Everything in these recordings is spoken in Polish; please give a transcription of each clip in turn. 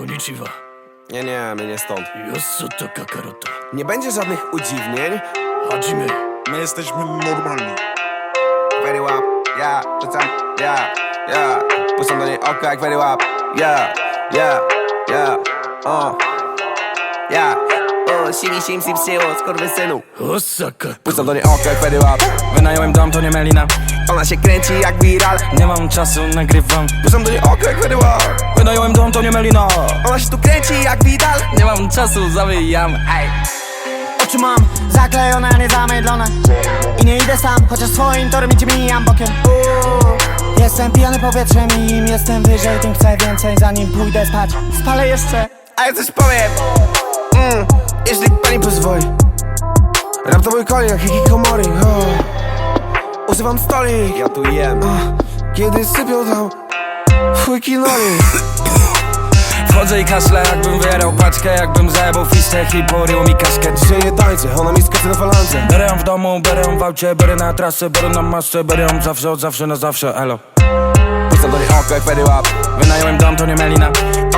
Konnichiwa. Nie, nie, my nie stąd. Yosoto Kakaroto. Nie będzie żadnych udziwnień. Hajime. My jesteśmy normalni. Very łap, ja, rzucam, ja, ja. Puszczam do niej oko jak very łap, ja, ja, ja, o, ja. O, simi, sim, sim, siło, skurwysynu. Osaka. Puszczam do niej oko jak very łap. Wynająłem dom, to nie Melina Ona się kręci jak viral. Nie mam czasu, nagrywam Puszczam do niej oko jak very łap. Wynająłem dom, to nie Melina Ona się tu kręci jak Vidal. Nie mam czasu, zawijam Ej. Oczy mam zaklejone, a nie zamydlone I nie idę sam, chociaż swoim torem idzie mijam bokiem Uuu. Jestem pijany powietrzem i im jestem wyżej, tym chcę więcej Zanim pójdę spać, spalę jeszcze A ja coś powiem. Mm, jeśli pani pozwoli. Rap to mój konik, jak hikikomori. Oh. Używam stolik. Ja tu jem. Kiedy sypią tam fujki noli. Wchodzę i kaszlę, jakbym wyrał paczkę Jakbym zajebał fistek i porył mi Dzisiaj nie tańczę, ona mi skacze na falance. Biorę ją w domu, biorę ją w aucie, biorę na trasę Biorę na masę, biorę ją zawsze, od zawsze na zawsze, elo Puszczam do niej oko jak very łap. Wynająłem dom, to nie Melina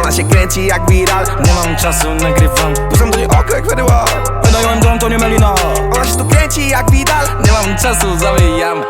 Ona się kręci jak viral. Nie mam czasu, nagrywam Puszczam do niej oko jak łap. Wynająłem dom, to nie Melina Ona się tu kręci jak Vidal. Nie mam czasu, zawijam.